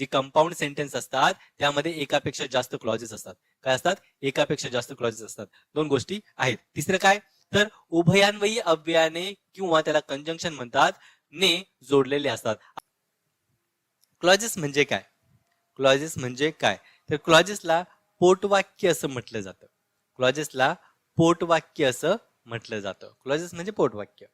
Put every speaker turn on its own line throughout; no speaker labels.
जी compound sentence असतात त्यामध्ये एकापेक्षा जास्त क्लॉजेस असतात. काय असतात? एकापेक्षा जास्त क्लॉजेस असतात. दोन गोष्टी आहेत. तिसरं काय? तर उभयान्वयी अव्ययाने किंवा त्याला कंजंक्शन म्हणतात ने जोडलेले असतात. क्लॉजेस म्हणजे काय? क्लॉजेस म्हणजे काय? तर क्लॉजेसला पोटवाक्य असं म्हटलं जातं. क्लॉजेसला पोटवाक्य असं म्हटलं जातं. क्लॉजेस म्हणजे पोटवाक्य.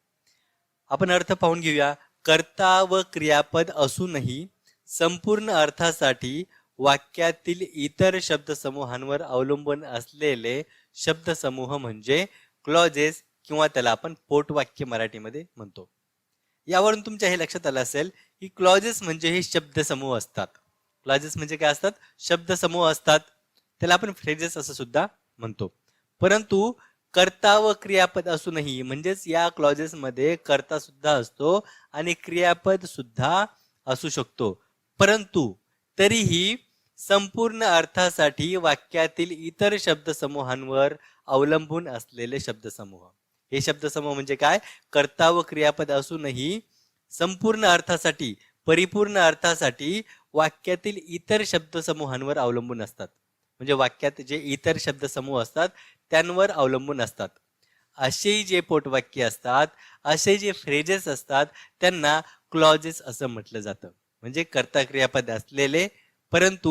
आपण अर्थ पाहून घेऊया. कर्ता व क्रियापद असूनही संपूर्ण अर्थासाठी वाक्यातील इतर शब्दसमूहांवर अवलंबून असलेले शब्दसमूह म्हणजे क्लॉजेस किंवा त्याला आपण पोटवाक्य मराठीमध्ये म्हणतो. यावरून तुमच्या हे लक्षात आलं असेल की क्लॉजेस म्हणजे हे शब्दसमूह असतात. क्लॉजेस म्हणजे काय असतात? शब्दसमूह असतात. त्याला आपण फ्रेजेस असं सुद्धा म्हणतो. परंतु कर्ता व क्रियापद असूनही म्हणजेच या क्लॉजेसमध्ये कर्ता सुद्धा असतो आणि क्रियापद सुद्धा असू शकतो. परंतु तरीही संपूर्ण अर्थासाठी वाक्यातील इतर शब्दसमूहांवर अवलंबून असलेले शब्दसमूह. हे शब्दसमूह म्हणजे काय? कर्ता व क्रियापद असूनही संपूर्ण अर्थासाठी परिपूर्ण अर्थासाठी वाक्यातील इतर शब्दसमूहांवर अवलंबून असतात. म्हणजे वाक्यात जे इतर शब्दसमूह असतात त्यांवर अवलंबून असतात. असेही जे पोटवाक्य असतात असे जे फ्रेजेस असतात त्यांना क्लॉजेस असं म्हटलं जातं. म्हणजे कर्ता क्रियापद असलेले परंतु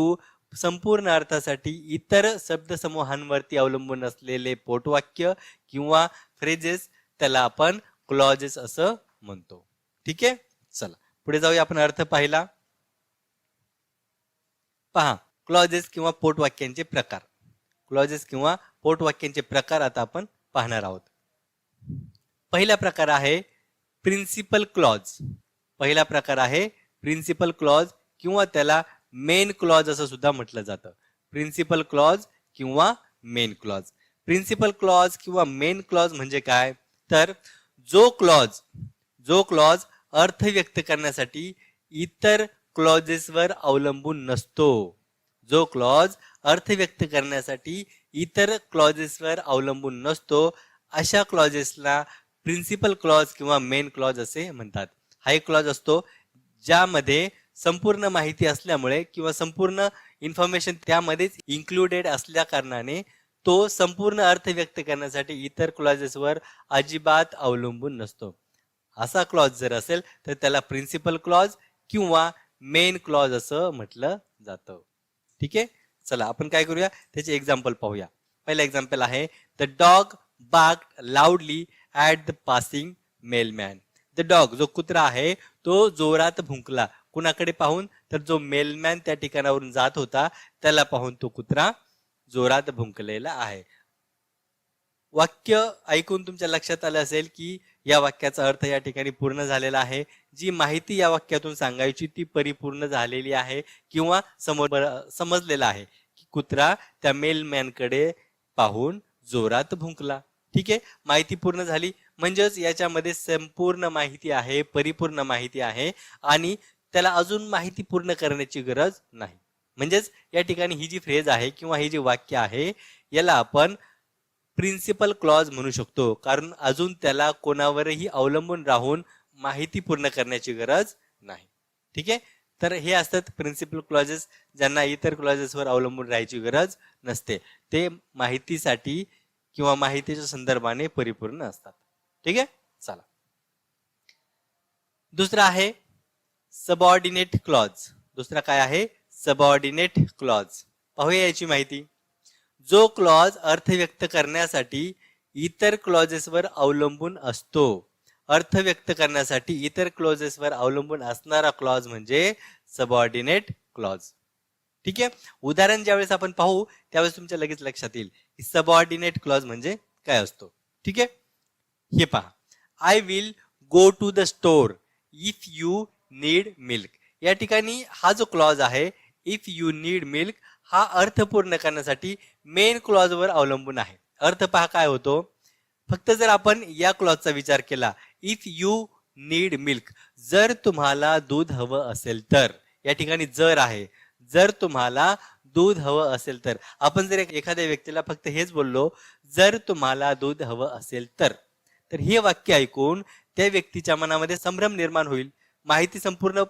संपूर्ण अर्थासाठी इतर शब्दसमूहांवरती अवलंबून असलेले पोटवाक्य किंवा फ्रेजेस त्याला आपण क्लॉजेस असं म्हणतो. ठीक आहे? चला पुढे जाऊया आपण अर्थ पाहिला. पहा क्लॉजेस किंवा पोटवाक्यांचे प्रकार. क्लॉजेस किंवा पोटवाक्यांचे प्रकार आता आपण पाहणार आहोत. पहिला प्रकार आहे प्रिन्सिपल क्लॉज पहिला प्रकार आहे प्रिन्सिपल क्लॉज किंवा त्याला मेन क्लॉज असं सुद्धा म्हटलं जातं. प्रिन्सिपल क्लॉज किंवा मेन क्लॉज प्रिन्सिपल क्लॉज किंवा मेन क्लॉज म्हणजे काय? तर जो क्लॉज जो क्लॉज अर्थ व्यक्त करण्यासाठी इतर क्लॉजेसवर अवलंबून नसतो. जो क्लॉज अर्थ व्यक्त करण्यासाठी इतर क्लॉजेसवर अवलंबून नसतो अशा क्लॉजेसला प्रिन्सिपल क्लॉज किंवा मेन क्लॉज असे म्हणतात. हा एक क्लॉज असतो ज्यामध्ये संपूर्ण माहिती असल्यामुळे किंवा संपूर्ण इन्फॉर्मेशन त्यामध्येच इन्क्लुडेड असल्या कारणाने तो संपूर्ण अर्थ व्यक्त करण्यासाठी इतर क्लॉजेसवर अजिबात अवलंबून नसतो. असा क्लॉज जर असेल तर त्याला प्रिन्सिपल क्लॉज किंवा मेन क्लॉज असं म्हटलं जातं. ठीक आहे? चला आपण काय करूया? त्याचे एक्झाम्पल पाहूया. पहिलं एक्झाम्पल आहे the dog bark loudly at the passing mailman the dog जो कुत्रा आहे तो जोरात भुंकला. कुणाकडे पाहून? तर जो मेलमॅन त्या ठिकाणावरून जात होता त्याला पाहून तो कुत्रा जोरात भुंकलेला आहे. वाक्य ऐकून तुमच्या लक्षात आलं असेल की या वाक्याचा अर्थ या ठिकाणी पूर्ण झालेला आहे. जी माहिती या वाक्यातून सांगायची ती परिपूर्ण झालेली आहे किंवा समोर समजलेला आहे. की कुत्रा त्या मेलमॅनकडे पाहून जोरात भुंकला. ठीक आहे? माहिती पूर्ण झाली. म्हणजेच याच्यामध्ये संपूर्ण माहिती आहे परिपूर्ण माहिती आहे आणि त्याला अजून माहिती पूर्ण करण्याची गरज नाही. म्हणजेच या ठिकाणी ही जी फ्रेज आहे किंवा ही जी वाक्य आहे याला आपण प्रिन्सिपल क्लॉज म्हणू शकतो. कारण अजून त्याला कोणावरही अवलंबून राहून माहिती पूर्ण करण्याची गरज नाही. ठीक आहे? तर हे असतात प्रिन्सिपल क्लॉजेस ज्यांना इतर क्लॉजेसवर अवलंबून राहायची गरज नसते. ते माहितीसाठी किंवा माहितीच्या संदर्भाने परिपूर्ण असतात. ठीक आहे? चला. दुसरा आहे सबऑर्डिनेट क्लॉज दुसरा काय आहे? सबऑर्डिनेट क्लॉज पाहूया याची माहिती. जो क्लॉज अर्थ व्यक्त करण्यासाठी इतर क्लॉजेसवर अवलंबून असतो. अर्थ व्यक्त करण्यासाठी इतर क्लॉजेसवर अवलंबून असणारा क्लॉज म्हणजे सबऑर्डिनेट क्लॉज ठीक आहे? उदाहरण ज्यावेळेस आपण पाहू त्यावेळेस तुमच्या लगेच लक्षात येईल सबऑर्डिनेट क्लॉज म्हणजे काय असतो? ठीक आहे? हे पहा. I will go to the store if you need milk या ठिकाणी हा जो क्लॉज आहे इफ यू नीड मिल्क हा अर्थ पूर्ण करण्यासाठी मेन क्लॉजवर अवलंबून आहे. अर्थ पहा काय होतो. फक्त जर आपण या क्लॉजचा विचार केला इफ यू नीड मिल्क जर तुम्हाला दूध हवं असेल तर या ठिकाणी जर आहे जर तुम्हाला दूध हवं असेल तर आपण जर एखाद्या व्यक्तीला फक्त हेच बोललो जर तुम्हाला दूध हवं असेल तर तर हे वाक्य ऐकून त्या व्यक्तीच्या मनामध्ये संभ्रम निर्माण होईल. माहिती संपूर्ण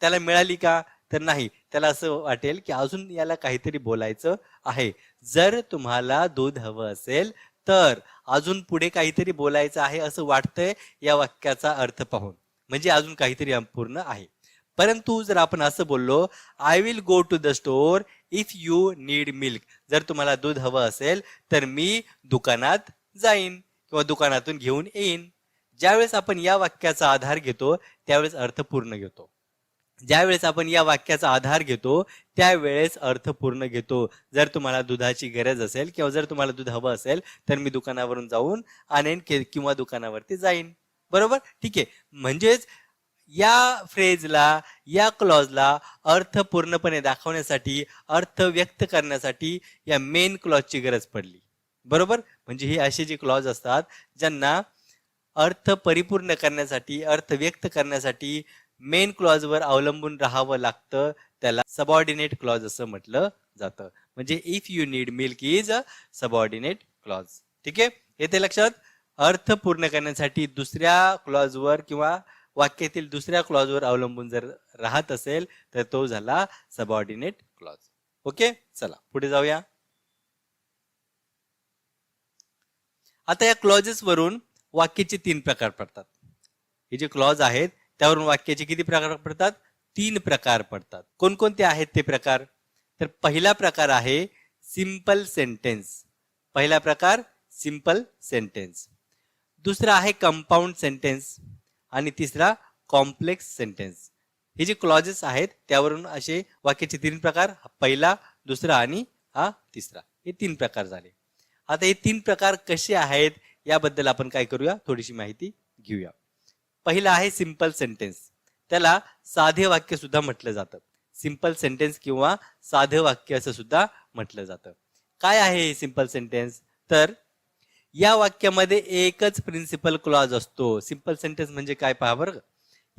त्याला मिळाली का? तर नाही. त्याला असं वाटेल की अजून याला काहीतरी बोलायचं आहे. जर तुम्हाला दूध हवं असेल तर अजून पुढे काहीतरी बोलायचं आहे असं वाटतंय या वाक्याचा अर्थ पाहून. म्हणजे अजून काहीतरी अपूर्ण आहे. परंतु जर आपण असं बोललो I will go to the store if you need milk जर तुम्हाला दूध हवं असेल तर मी दुकानात जाईन. किंवा दुकानातून घेऊन येईन. ज्यावेळेस आपण या वाक्याचा आधार घेतो त्यावेळेस अर्थ पूर्ण घेतो. ज्यावेळेस आपण या वाक्याचा आधार घेतो त्यावेळेस अर्थ पूर्ण घेतो. जर तुम्हाला दुधाची गरज असेल किंवा जर तुम्हाला दूध हवं असेल तर मी दुकानावरून जाऊन आणेन किंवा दुकानावरती जाईन. बरोबर? ठीक आहे. म्हणजेच या फ्रेजला या क्लॉजला अर्थ पूर्णपणे दाखवण्यासाठी अर्थ व्यक्त करण्यासाठी या मेन क्लॉजची गरज पडली. बरोबर? म्हणजे हे असे जे क्लॉज असतात ज्यांना अर्थ परिपूर्ण करण्यासाठी अर्थ व्यक्त करण्यासाठी मेन क्लॉजवर अवलंबून राहावं लागतं त्याला सबऑर्डिनेट क्लॉज असं म्हटलं जातं. म्हणजे if you need milk is a subordinate clause ठीक आहे? येते लक्षात? अर्थ पूर्ण करण्यासाठी दुसऱ्या क्लॉजवर किंवा वाक्यातील दुसऱ्या क्लॉजवर अवलंबून जर राहत असेल तर तो झाला सबऑर्डिनेट क्लॉज ओके चला पुढे जाऊया. आता या क्लॉजेस वरून वाक्याचे तीन प्रकार पडतात. हे जे क्लॉज आहेत त्यावरून वाक्याचे किती प्रकार पडतात? तीन प्रकार पडतात. कोणकोणते आहेत ते प्रकार? तर पहिला प्रकार आहे सिंपल सेंटेन्स पहिला प्रकार सिंपल सेंटेन्स दुसरा आहे कंपाऊंड सेंटेन्स आणि तिसरा कॉम्प्लेक्स सेंटेन्स हे जे क्लॉजेस आहेत त्यावरून असे वाक्याचे तीन प्रकार पहिला दुसरा आणि हा तिसरा. हे तीन प्रकार झाले. आता हे तीन प्रकार कसे आहेत याबद्दल आपण काय करूया? थोडीशी माहिती घेऊया. पहिला आहे सिंपल सेंटेन्स त्याला साधे वाक्य सुद्धा म्हटलं जातं. सिंपल सेंटेन्स किंवा साधं वाक्य असं सुद्धा म्हटलं जातं. काय आहे हे सिंपल सेंटेन्स तर या वाक्यामध्ये एकच प्रिन्सिपल क्लॉज असतो. सिंपल सेंटेन्स म्हणजे काय पहा बरं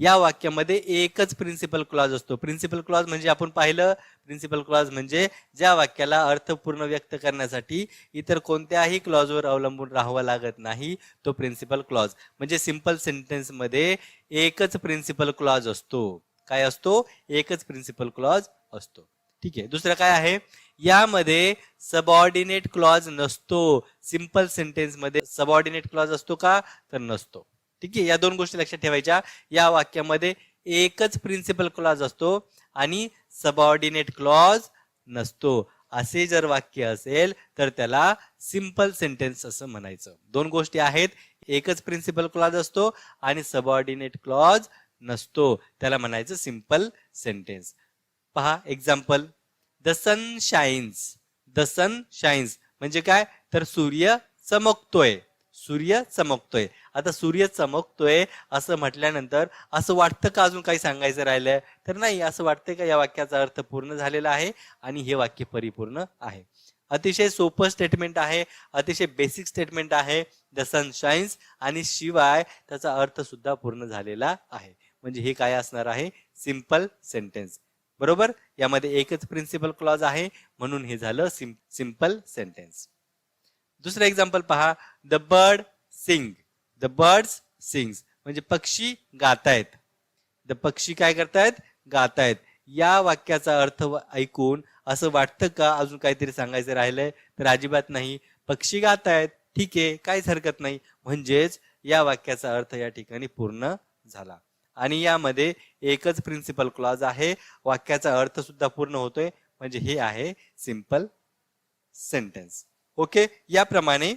या वाक्यामध्ये एकच प्रिन्सिपल क्लॉज असतो. प्रिन्सिपल क्लॉज म्हणजे आपण पाहिलं प्रिन्सिपल क्लॉज म्हणजे ज्या वाक्याला अर्थपूर्ण व्यक्त करण्यासाठी इतर कोणत्याही क्लॉजवर अवलंबून राहावं लागत नाही तो प्रिन्सिपल क्लॉज म्हणजे सिंपल सेंटेन्समध्ये एकच प्रिन्सिपल क्लॉज असतो. काय असतो? एकच प्रिन्सिपल क्लॉज असतो. ठीक आहे. दुसरं काय आहे? यामध्ये सबऑर्डिनेट क्लॉज नसतो. सिंपल सेंटेन्समध्ये सबऑर्डिनेट क्लॉज असतो का? तर नसतो. ठीक आहे? या दोन गोष्टी लक्षात ठेवायच्या. या वाक्यामध्ये एकच प्रिन्सिपल क्लॉज असतो आणि सबऑर्डिनेट क्लॉज नसतो. असे जर वाक्य असेल तर त्याला सिंपल सेंटेन्स असं म्हणायचं. दोन गोष्टी आहेत. एकच प्रिन्सिपल क्लॉज असतो आणि सबऑर्डिनेट क्लॉज नसतो. त्याला म्हणायचं सिंपल सेंटेन्स पहा example the sun shines the sun shines म्हणजे काय? तर सूर्य चमकतोय. सूर्य चमकतोय. आता सूर्य चमकतोय असं म्हटल्यानंतर असं वाटतं का अजून काही सांगायचं राहिलंय? तर नाही असं वाटतंय का या वाक्याचा अर्थ पूर्ण झालेला आहे आणि हे वाक्य परिपूर्ण आहे. अतिशय सोपं स्टेटमेंट आहे अतिशय बेसिक स्टेटमेंट आहे द सन शाईन्स आणि शिवाय त्याचा अर्थ सुद्धा पूर्ण झालेला आहे. म्हणजे हे काय असणार आहे? सिंपल सेंटेन्स बरोबर? यामध्ये एकच प्रिन्सिपल क्लॉज आहे म्हणून हे झालं सिंपल सेंटेन्स दुसरं एक्झाम्पल पहा. The bird sing the birds sings म्हणजे पक्षी गातायत. द पक्षी काय करतायत? गातायत. या वाक्याचा अर्थ ऐकून असं वाटतं का? अजून काहीतरी सांगायचं राहिलंय? तर अजिबात नाही. पक्षी गातायत. ठीक आहे. काहीच हरकत नाही. म्हणजेच या वाक्याचा अर्थ या ठिकाणी पूर्ण झाला. आणि यामध्ये एकच प्रिन्सिपल क्लॉज आहे. वाक्याचा अर्थ सुद्धा पूर्ण होतोय. म्हणजे हे आहे सिंपल सेंटेन्स ओके? याप्रमाणे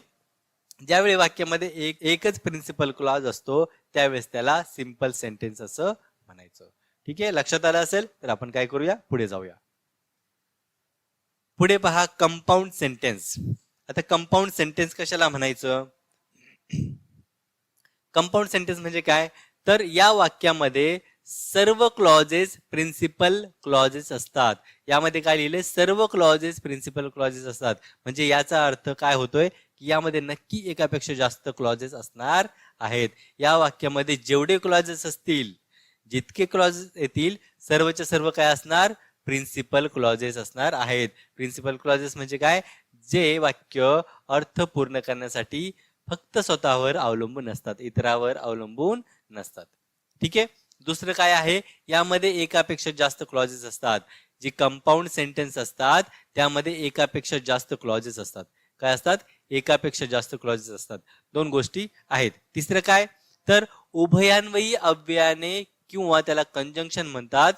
ज्यावेळी वाक्यामध्ये एक एकच प्रिन्सिपल क्लॉज असतो त्यावेळेस त्याला सिंपल सेंटेन्स असं म्हणायचं. ठीक आहे? लक्षात आलं असेल? तर आपण काय करूया? पुढे जाऊया. पुढे पहा कंपाऊंड सेंटेन्स आता कंपाऊंड सेंटेन्स कशाला म्हणायचं? कंपाऊंड सेंटेन्स म्हणजे काय? तर या वाक्यामध्ये सर्व क्लॉजेस प्रिन्सिपल क्लॉजेस असतात. यामध्ये काय लिहिले सर्व क्लॉजेस प्रिन्सिपल क्लॉजेस असतात. म्हणजे याचा अर्थ काय होतोय? की यामध्ये नक्की एकापेक्षा जास्त क्लॉजेस असणार आहेत. या वाक्यामध्ये जेवढे क्लॉजेस असतील जितके क्लॉजेस येतील सर्वच्या सर्व काय असणार? प्रिन्सिपल क्लॉजेस असणार आहेत. प्रिन्सिपल क्लॉजेस म्हणजे काय? जे वाक्य अर्थ पूर्ण करण्यासाठी फक्त स्वतःवर अवलंबून असतात इतरावर अवलंबून नसतात. ठीक आहे? दुसरं काय आहे? यामध्ये एकापेक्षा जास्त क्लॉजेस असतात. जी कंपाऊंड सेंटेन्स असतात त्यामध्ये एकापेक्षा जास्त क्लॉजेस असतात. काय असतात? एकापेक्षा जास्त क्लॉजेस असतात. दोन गोष्टी आहेत. तिसरं काय? तर उभयान्वयी अव्ययाने किंवा त्याला कंजंक्शन म्हणतात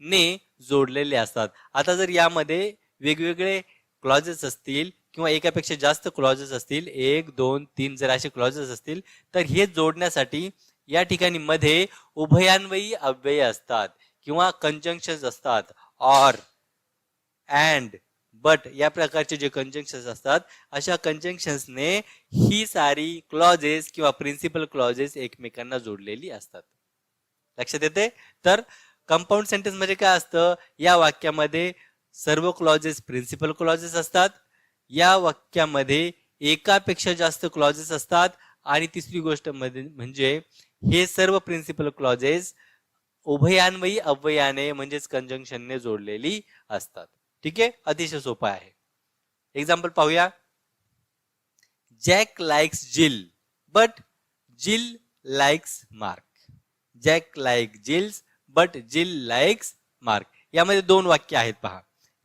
ने जोडलेले असतात. आता जर यामध्ये वेगवेगळे क्लॉजेस असतील किंवा एकापेक्षा जास्त क्लॉजेस असतील एक दोन तीन जर असे क्लॉजेस असतील तर हे जोडण्यासाठी या ठिकाणी मध्ये उभयान्वयी अव्यय असतात किंवा कंजंक्शन असतात. ऑर अँड बट या प्रकारचे जे कंजंक्शन्स असतात अशा कंजंक्शन्सने ही सारी क्लॉजेस किंवा प्रिन्सिपल क्लॉजेस एकमेकांना जोडलेली असतात. लक्षात येते तर कंपाऊंड सेंटेन्स म्हणजे काय असतं? या वाक्यामध्ये सर्व क्लॉजेस प्रिन्सिपल क्लॉजेस असतात. या वाक्यामध्ये एकापेक्षा जास्त क्लॉजेस असतात. आणि तिसरी गोष्टमध्ये म्हणजे हे सर्व प्रिन्सिपल क्लॉजेस उभयान्वयी अव्ययाने म्हणजेच कंजंक्शनने जोडलेली असतात. ठीक आहे? अतिशय सोपं आहे. एक्झाम्पल पाहूया. Jack likes Jill but Jill likes Mark Jack like Jills but Jill likes Mark यामध्ये दोन वाक्य आहेत पहा.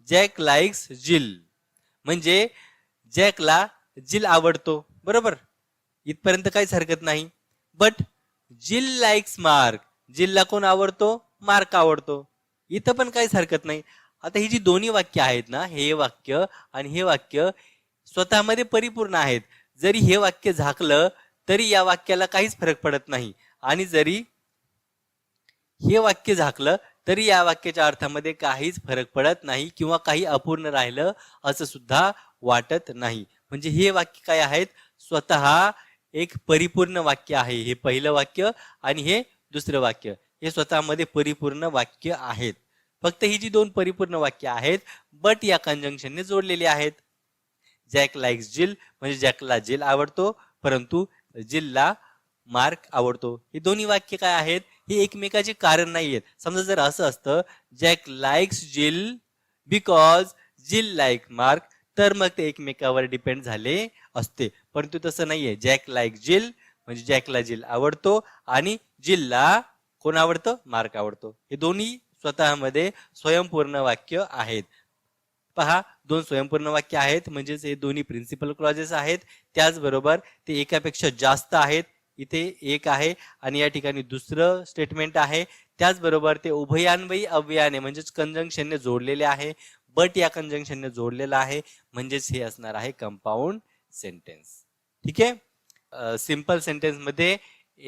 जॅक लाईक्स जिल म्हणजे जॅकला जिल आवडतो. बरोबर? इथपर्यंत काहीच हरकत नाही. बट जिल लाईक्स मार्क जिलला कोण आवडतो? मार्क आवडतो. इथं पण काहीच हरकत नाही. आता ही जी दोन्ही वाक्य आहेत ना हे वाक्य आणि हे वाक्य स्वतःमध्ये परिपूर्ण आहेत. जरी हे वाक्य झाकलं तरी या वाक्याला काहीच फरक पडत नाही. आणि जरी हे वाक्य झाकलं तरी या वाक्याच्या अर्थामध्ये काहीच फरक पडत नाही किंवा काही अपूर्ण राहिलं असं सुद्धा वाटत नाही. म्हणजे हे वाक्य काय आहेत? स्वतः एक परिपूर्ण वाक्य आहे. हे पहिलं वाक्य आणि हे दुसरं वाक्य. हे स्वतःमध्ये परिपूर्ण वाक्य आहेत. फक्त ही जी दोन परिपूर्ण वाक्य आहेत बट या कंजंक्शनने जोडलेली आहेत. जॅक लाईक्स जिल म्हणजे जॅकला जिल आवडतो परंतु जिलला मार्क आवडतो. हे दोन्ही वाक्य काय आहेत? हे एकमेकाचे कारण नाही आहेत. समजा जर असं असतं Jack likes Jill because Jill like Mark तर मग ते एकमेकावर डिपेंड झाले असते. परंतु तसं नाहीये. जॅक लाईक जिल म्हणजे जॅकला जिल आवडतो आणि जिलला कोण आवडतं? मार्क आवडतो. हे दोन्ही स्वतःमध्ये स्वयंपूर्ण वाक्य आहेत. पहा दोन स्वयंपूर्ण वाक्य आहेत म्हणजेच हे दोन्ही प्रिन्सिपल क्लॉजेस आहेत. त्याचबरोबर ते एकापेक्षा जास्त आहेत. इथे एक आहे आणि या ठिकाणी दुसरं स्टेटमेंट आहे. त्याचबरोबर ते उभयान्वयी अव्ययाने म्हणजेच कंजंक्शनने जोडलेले आहे. बट या कंजंक्शनने जोडलेलं आहे. म्हणजेच हे असणार आहे कंपाऊंड सेंटेन्स ठीक आहे? सिंपल सेंटेन्समध्ये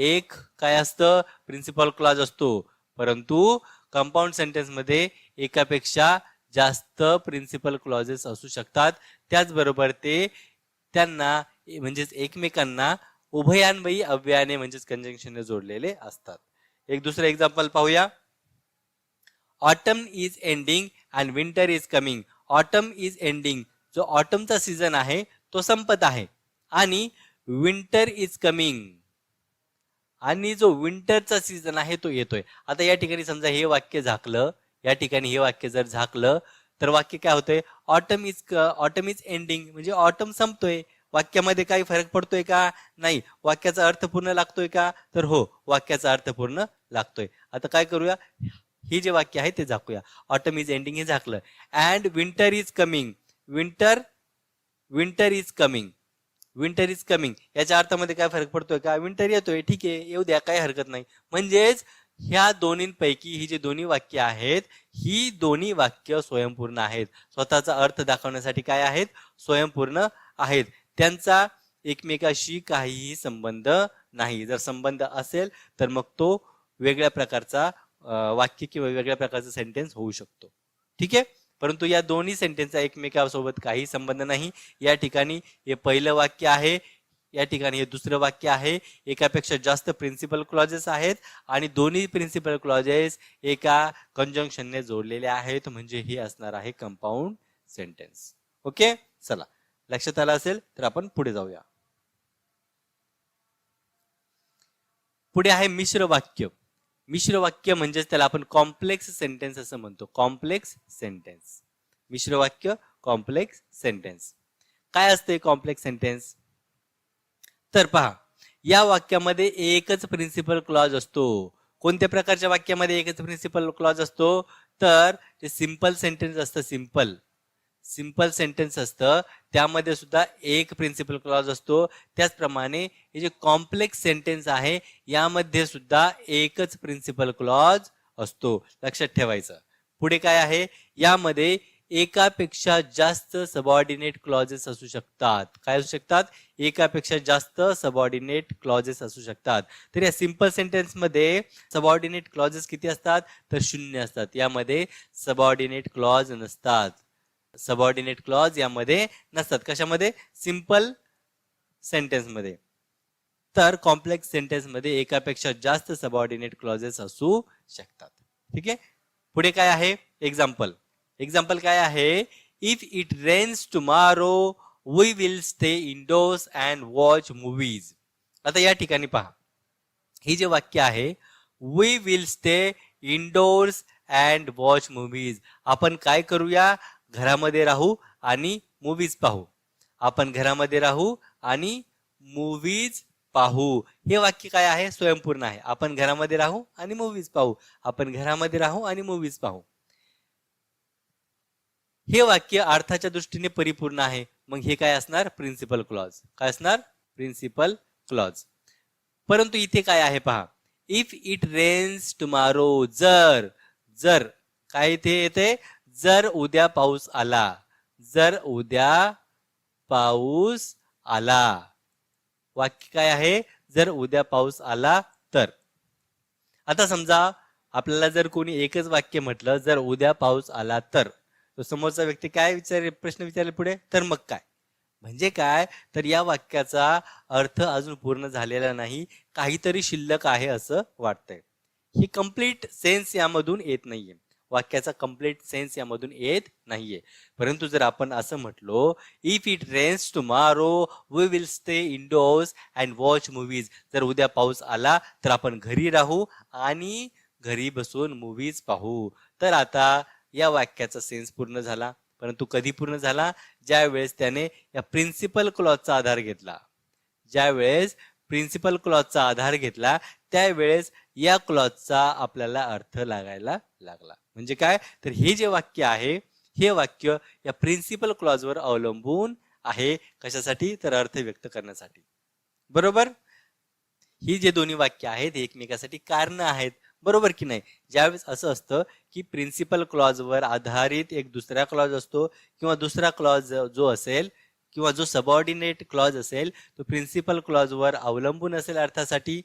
एक काय असतं? प्रिन्सिपल क्लॉज असतो. परंतु कंपाऊंड सेंटेन्समध्ये एकापेक्षा जास्त प्रिन्सिपल क्लॉजेस असू शकतात. त्याचबरोबर ते त्यांना म्हणजेच एकमेकांना उभयान्वयी अव्ययाने म्हणजेच कंजंक्शनने जोडलेले असतात. एक दुसरं एक्झाम्पल पाहूया. Autumn is ending and winter is coming autumn is ending जो ऑटमचा सीझन आहे तो संपत आहे. आणि विंटर इज कमिंग आणि जो विंटरचा सीझन आहे तो येतोय. आता या ठिकाणी समजा हे वाक्य झाकलं या ठिकाणी हे वाक्य जर झाकलं तर वाक्य काय होतंय? Autumn is autumn is ending म्हणजे ऑटम संपतोय. वाक्यामध्ये काही फरक पडतोय का? नाही. वाक्याचा अर्थ पूर्ण लागतोय का? तर हो वाक्याचा अर्थ पूर्ण लागतोय. आता काय करूया? ही जे वाक्य आहे ते झाकूया. ऑटम इज एंडिंग हे झाकलं. And winter is coming winter winter is coming winter is coming याच्या अर्थामध्ये काय फरक पडतोय का? विंटर येतोय ठीक आहे येऊ द्या काही हरकत नाही. म्हणजेच ह्या दोन्हींपैकी ही जी दोन्ही वाक्य आहेत ही दोन्ही वाक्य स्वयंपूर्ण आहेत. स्वतःचा अर्थ दाखवण्यासाठी काय आहेत? स्वयंपूर्ण आहेत. त्यांचा एकमेकाशी काहीही संबंध नाही. जर संबंध असेल तर मग तो वेगळ्या प्रकारचा वाक्य किंवा वेगळ्या प्रकारचा सेंटेन्स होऊ शकतो. ठीक आहे? परंतु या दोन्ही सेंटेन्सचा एकमेकासोबत काही संबंध नाही. या ठिकाणी हे पहिलं वाक्य आहे या ठिकाणी हे दुसरं वाक्य आहे. एकापेक्षा जास्त प्रिन्सिपल क्लॉजेस आहेत आणि दोन्ही प्रिन्सिपल क्लॉजेस एका कंजंक्शनने जोडलेले आहेत. म्हणजे हे असणार आहे कंपाऊंड सेंटेन्स ओके चला. लक्षात आलं असेल तर आपण पुढे जाऊया. पुढे आहे मिश्र वाक्य. मिश्र वाक्य म्हणजेच त्याला आपण कॉम्प्लेक्स सेंटेन्स असं म्हणतो. कॉम्प्लेक्स सेंटेन्स मिश्र वाक्य कॉम्प्लेक्स सेंटेन्स काय असते कॉम्प्लेक्स सेंटेन्स तर पहा या वाक्यामध्ये एकच प्रिन्सिपल क्लॉज असतो. कोणत्या प्रकारच्या वाक्यामध्ये एकच प्रिन्सिपल क्लॉज असतो? तर ते सिंपल सेंटेन्स असतं सिंपल सिंपल सेंटेन्स असतं. त्यामध्ये सुद्धा एक प्रिन्सिपल क्लॉज असतो. त्याचप्रमाणे हे जे कॉम्प्लेक्स सेंटेन्स आहे यामध्ये सुद्धा एकच प्रिन्सिपल क्लॉज असतो. लक्षात ठेवायचं. पुढे काय आहे? यामध्ये एकापेक्षा जास्त सबऑर्डिनेट क्लॉजेस असू शकतात. काय असू शकतात? एकापेक्षा जास्त सबऑर्डिनेट क्लॉजेस असू शकतात. तर या सिंपल सेंटेन्समध्ये सबऑर्डिनेट क्लॉजेस किती असतात? तर शून्य असतात. यामध्ये सबऑर्डिनेट क्लॉज नसतात. सबऑर्डिनेट क्लॉज यामध्ये नसतात. कशामध्ये? सिंपल सेंटेन्समध्ये तर कॉम्प्लेक्स सेंटेन्समध्ये एकापेक्षा जास्त सबऑर्डिनेट क्लॉजेस असू शकतात. ठीक आहे? पुढे काय आहे? एक्झाम्पल एक्झाम्पल काय आहे? If it rains tomorrow we will stay indoors and watch movies आता या ठिकाणी पहा. ही जे वाक्य आहे we will stay indoors and watch movies आपण काय करूया? घरामध्ये राहू आणि मूवीज पाहू. आपण घरामध्ये राहू आणि मूवीज पाहू. हे वाक्य काय आहे? स्वयंपूर्ण आहे. आपण घरामध्ये राहू आणि मूवीज पाहू. आपण घरामध्ये राहू आणि मूवीज पाहू. हे वाक्य अर्थाच्या दृष्टीने परिपूर्ण आहे. मग हे काय असणार? प्रिन्सिपल क्लॉज काय असणार? प्रिन्सिपल क्लॉज परंतु इथे काय आहे पहा. इफ इट रेन्स टुमारो जर जर काय इथे येते? जर उद्या पाऊस आला जर उद्या पाऊस आला वाक्य काय आहे? जर उद्या पाऊस आला तर. आता समजा आपल्याला जर कोणी एकच वाक्य म्हटलं जर उद्या पाऊस आला तर समोरचा व्यक्ती काय विचार प्रश्न विचारले पुढे? तर मग काय? म्हणजे काय? तर या वाक्याचा अर्थ अजून पूर्ण झालेला नाही. काहीतरी शिल्लक आहे असं वाटतंय. ही कंप्लीट सेन्स यामधून येत नाहीये. वाक्याचा कंप्लीट सेन्स यामधून येत नाहीये. परंतु जर आपण असं म्हटलो if it rains tomorrow we will stay indoors and watch movies जर उद्या पाऊस आला तर आपण घरी राहू आणि घरी बसून मूवीज पाहू. तर आता या वाक्याचा सेन्स पूर्ण झाला. परंतु कधी पूर्ण झाला? ज्या वेळेस त्याने या प्रिन्सिपल क्लॉजचा आधार घेतला. ज्या वेळेस प्रिन्सिपल क्लॉजचा आधार घेतला त्यावेळेस या क्लॉजचा आपल्याला अर्थ लागायला लागला. म्हणजे काय? तर हे जे वाक्य आहे हे वाक्य या प्रिन्सिपल क्लॉजवर अवलंबून आहे कशासाठी? तर अर्थ व्यक्त करण्यासाठी. बरोबर? ही जे दोन्ही वाक्य आहेत हे एकमेकासाठी कारण आहेत. बरोबर की नाही? ज्यावेळेस असं असतं की प्रिन्सिपल क्लॉजवर आधारित एक दुसरा क्लॉज असतो किंवा दुसरा क्लॉज जो असेल किंवा जो सबऑर्डिनेट क्लॉज असेल तो प्रिन्सिपल क्लॉजवर अवलंबून असेल अर्थासाठी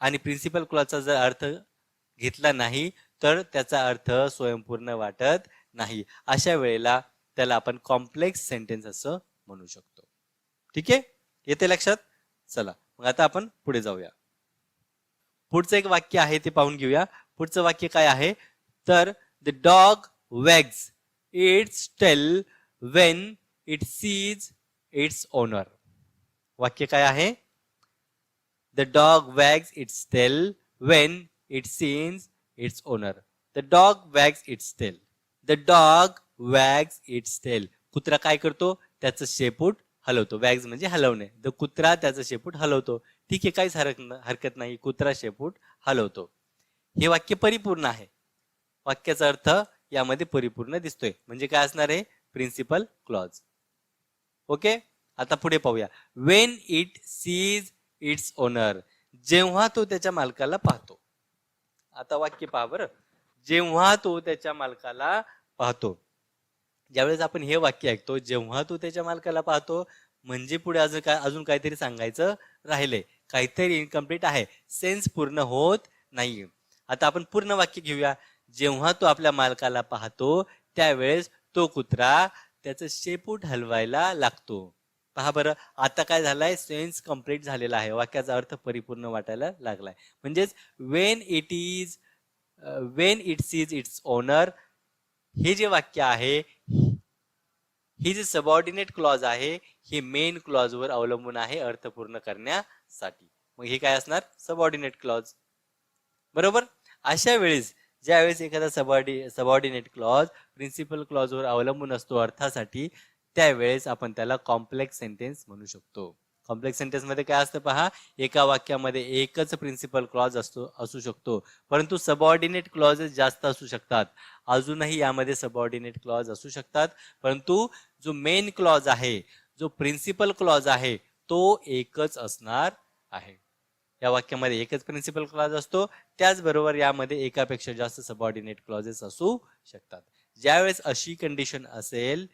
आणि प्रिन्सिपल क्लॉजचा जर अर्थ घेतला नाही तर त्याचा अर्थ स्वयंपूर्ण वाटत नाही. अशा वेळेला त्याला आपण कॉम्प्लेक्स सेंटेन्स असं म्हणू शकतो. ठीक आहे? येते लक्षात? चला मग आता आपण पुढे जाऊया. पुढचं एक वाक्य आहे ते पाहून घेऊया. पुढचं वाक्य काय आहे? तर the dog wags its tail when it sees its owner वाक्य काय आहे? The dog wags its tail when it scenes its owner the dog wags its tail. The dog wags its tail. कुत्रा काय करतो? त्याचं शेपूट हलवतो. वॅग्स म्हणजे हलवणे. द कुत्रा त्याचं शेपूट हलवतो. ठीक आहे काहीच हरक हरकत नाही. कुत्रा शेपूट हलवतो. हे वाक्य परिपूर्ण आहे. वाक्याचा अर्थ यामध्ये परिपूर्ण दिसतोय. म्हणजे काय असणार आहे? प्रिन्सिपल क्लॉज ओके आता पुढे पाहूया. When it sees its owner जेव्हा तो त्याच्या मालकाला पाहतो. आता वाक्य पहा बरं. जेव्हा तो त्याच्या मालकाला पाहतो ज्यावेळेस आपण हे वाक्य ऐकतो जेव्हा तो त्याच्या मालकाला पाहतो म्हणजे पुढे अजून काय अजून काहीतरी सांगायचं राहिले. काहीतरी इनकम्प्लीट आहे. सेन्स पूर्ण होत नाहीये. आता आपण पूर्ण वाक्य घेऊया. जेव्हा तो आपल्या मालकाला पाहतो त्यावेळेस तो कुत्रा त्याचं शेपूट हलवायला लागतो. पहा बरं आता काय झालंय? सेन्स कंप्लीट झालेला आहे. वाक्याचा अर्थ परिपूर्ण वाटायला लागलाय. म्हणजेच when it is when it sees its owner हे जे वाक्य आहे ही जे सबऑर्डिनेट क्लॉज आहे हे मेन क्लॉज वर अवलंबून आहे अर्थ पूर्ण करण्यासाठी. मग हे काय असणार? सबऑर्डिनेट क्लॉज बरोबर? अशा वेळेस ज्यावेळेस एखादा सबऑर्डि सबऑर्डिनेट क्लॉज प्रिन्सिपल क्लॉजवर अवलंबून असतो अर्थासाठी त्यावेळेस आपण त्याला कॉम्प्लेक्स सेंटेन्स म्हणू शकतो. कॉम्प्लेक्स सेंटेन्समध्ये काय असतं पहा एका वाक्यामध्ये एकच प्रिन्सिपल क्लॉज असतो असू शकतो. परंतु सबऑर्डिनेट क्लॉजेस जास्त असू शकतात. अजूनही यामध्ये सबऑर्डिनेट क्लॉज असू शकतात. परंतु जो मेन क्लॉज आहे जो प्रिन्सिपल क्लॉज आहे तो एकच असणार आहे. या वाक्यामध्ये एकच प्रिन्सिपल क्लॉज असतो. त्याचबरोबर यामध्ये एकापेक्षा जास्त सबऑर्डिनेट क्लॉजेस असू शकतात. ज्यावेळेस अशी कंडिशन असेल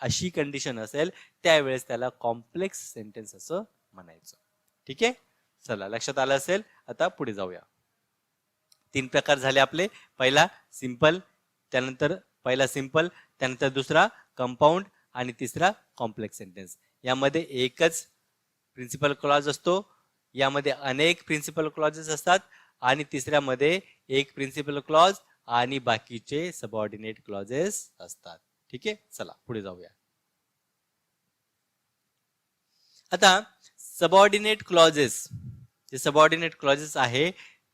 अशी कंडिशन असेल त्यावेळेस त्याला कॉम्प्लेक्स सेंटेन्स असं म्हणायचं. ठीक आहे? चला लक्षात आलं असेल? आता पुढे जाऊया. तीन प्रकार झाले आपले. पहिला सिंपल त्यानंतर पहिला सिंपल त्यानंतर दुसरा कंपाऊंड आणि तिसरा कॉम्प्लेक्स सेंटेन्स यामध्ये एकच प्रिन्सिपल क्लॉज असतो. यामध्ये अनेक प्रिन्सिपल क्लॉजेस असतात. आणि तिसऱ्यामध्ये एक प्रिन्सिपल क्लॉज आणि बाकीचे सबऑर्डिनेट क्लॉजेस असतात. ठीक आहे? चला पुढे जाऊया. आता सबऑर्डिनेट क्लॉजेस जे सबऑर्डिनेट क्लॉजेस आहे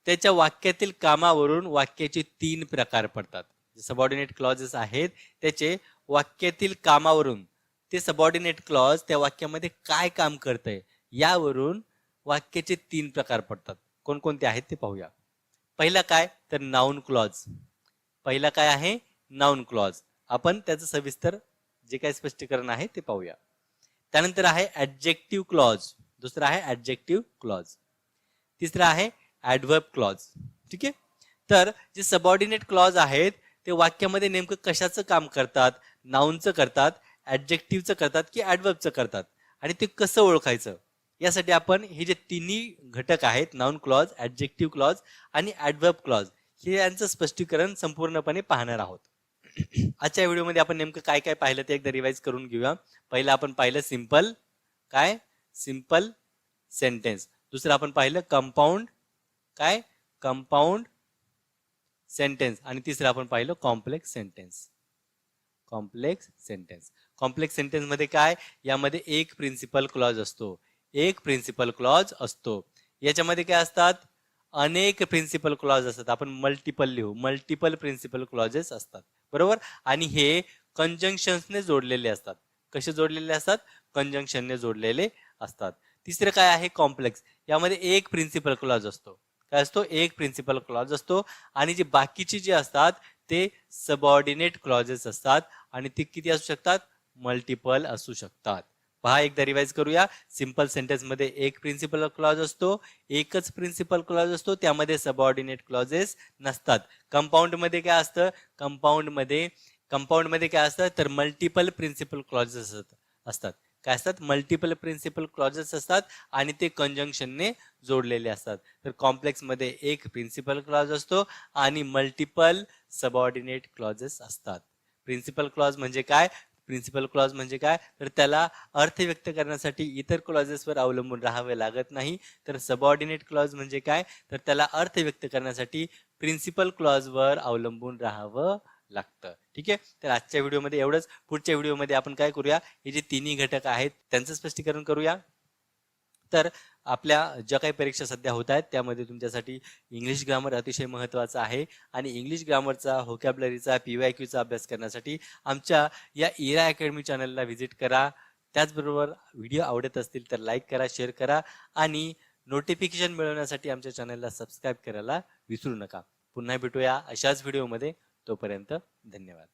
त्याच्या वाक्यातील कामावरून वाक्याचे तीन प्रकार पडतात. जे सबऑर्डिनेट क्लॉजेस आहेत त्याचे वाक्यातील कामावरून ते सबऑर्डिनेट क्लॉज त्या वाक्यामध्ये काय काम करतंय यावरून वाक्याचे तीन प्रकार पडतात. कोणकोणते आहेत ते पाहूया. पहिला काय? तर नाऊन क्लॉज पहिला काय आहे? नाऊन क्लॉज आपण त्याचं सविस्तर जे काही स्पष्टीकरण आहे ते पाहूया. त्यानंतर आहे ऍडजेक्टिव्ह क्लॉज दुसरा आहे ऍडजेक्टिव्ह क्लॉज तिसरा आहे ऍडव्हर्ब क्लॉज ठीक आहे? तर जे सबऑर्डिनेट क्लॉज आहेत ते वाक्यामध्ये नेमकं कशाचं काम करतात? नाऊनचं करतात ऍडजेक्टिव्हचं करतात की ऍडव्हर्बचं करतात? आणि ते कसं ओळखायचं? यासाठी आपण हे जे तिन्ही घटक आहेत नाऊन क्लॉज ऍडजेक्टिव्ह क्लॉज आणि ऍडव्हर्ब क्लॉज हे यांचं स्पष्टीकरण संपूर्णपणे पाहणार आहोत. आजच्या व्हिडिओमध्ये आपण नेमकं काय काय पाहिलं ते एकदा रिवाइज करून घेऊया. पहिलं आपण पाहिलं सिंपल काय? सिंपल सेंटेन्स दुसरं आपण पाहिलं कंपाऊंड काय? कंपाऊंड सेंटेन्स आणि तिसरं आपण पाहिलं complex sentence complex sentence complex सेंटेन्समध्ये काय? यामध्ये एक प्रिन्सिपल क्लॉज असतो. एक प्रिन्सिपल क्लॉज असतो. याच्यामध्ये काय असतात? अनेक प्रिन्सिपल क्लॉज असतात. आपण मल्टिपल लिहू. मल्टिपल प्रिन्सिपल क्लॉजेस असतात. बरोबर? आणि हे कंजंक्शन्सने जोडलेले असतात. कसे जोडलेले असतात? कंजंक्शनने जोडलेले असतात. तिसरं काय आहे? कॉम्प्लेक्स यामध्ये एक प्रिन्सिपल क्लॉज असतो. काय असतो? एक प्रिन्सिपल क्लॉज असतो. आणि जे बाकीचे जे असतात ते सबऑर्डिनेट क्लॉजेस असतात. आणि ते किती असू शकतात? मल्टिपल असू शकतात. पहा एकदा रिवाइज करूया. सिंपल सेंटेन्समध्ये एक प्रिन्सिपल क्लॉज असतो एकच प्रिन्सिपल क्लॉज असतो त्यामध्ये सबऑर्डिनेट क्लॉजेस नसतात. कंपाऊंडमध्ये काय असतं? कंपाऊंडमध्ये कंपाऊंडमध्ये काय असतं? तर मल्टिपल प्रिन्सिपल क्लॉजेस असतात. काय असतात? मल्टिपल प्रिन्सिपल क्लॉजेस असतात आणि ते कंजंक्शनने जोडलेले असतात. तर कॉम्प्लेक्समध्ये एक प्रिन्सिपल क्लॉज असतो आणि मल्टिपल सबऑर्डिनेट क्लॉजेस असतात. प्रिन्सिपल क्लॉज म्हणजे काय? प्रिन्सिपल क्लॉज म्हणजे काय? तर त्याला अर्थ व्यक्त करण्यासाठी इतर क्लॉजेसवर अवलंबून राहावे लागत नाही. तर सबऑर्डिनेट क्लॉज म्हणजे काय? तर त्याला अर्थ व्यक्त करण्यासाठी प्रिन्सिपल क्लॉजवर अवलंबून राहावं लागतं. ठीक आहे? तर आजच्या व्हिडिओमध्ये एवढंच. पुढच्या व्हिडिओमध्ये आपण काय करूया? हे जे तिन्ही घटक आहेत त्यांचं स्पष्टीकरण करूया. तर आपल्या ज्या काही परीक्षा सध्या होत आहेत त्यामध्ये तुमच्यासाठी इंग्लिश ग्रामर अतिशय महत्त्वाचा आहे आणि इंग्लिश ग्रामरचा होकॅबलरीचा पी वाय क्यूचा अभ्यास करण्यासाठी आमच्या या इरा अकॅडमी चॅनलला व्हिजिट करा. त्याचबरोबर व्हिडिओ आवडत असतील तर लाईक करा शेअर करा आणि नोटिफिकेशन मिळवण्यासाठी आमच्या चॅनलला सबस्क्राईब करायला विसरू नका. पुन्हा भेटूया अशाच व्हिडिओमध्ये तोपर्यंत धन्यवाद.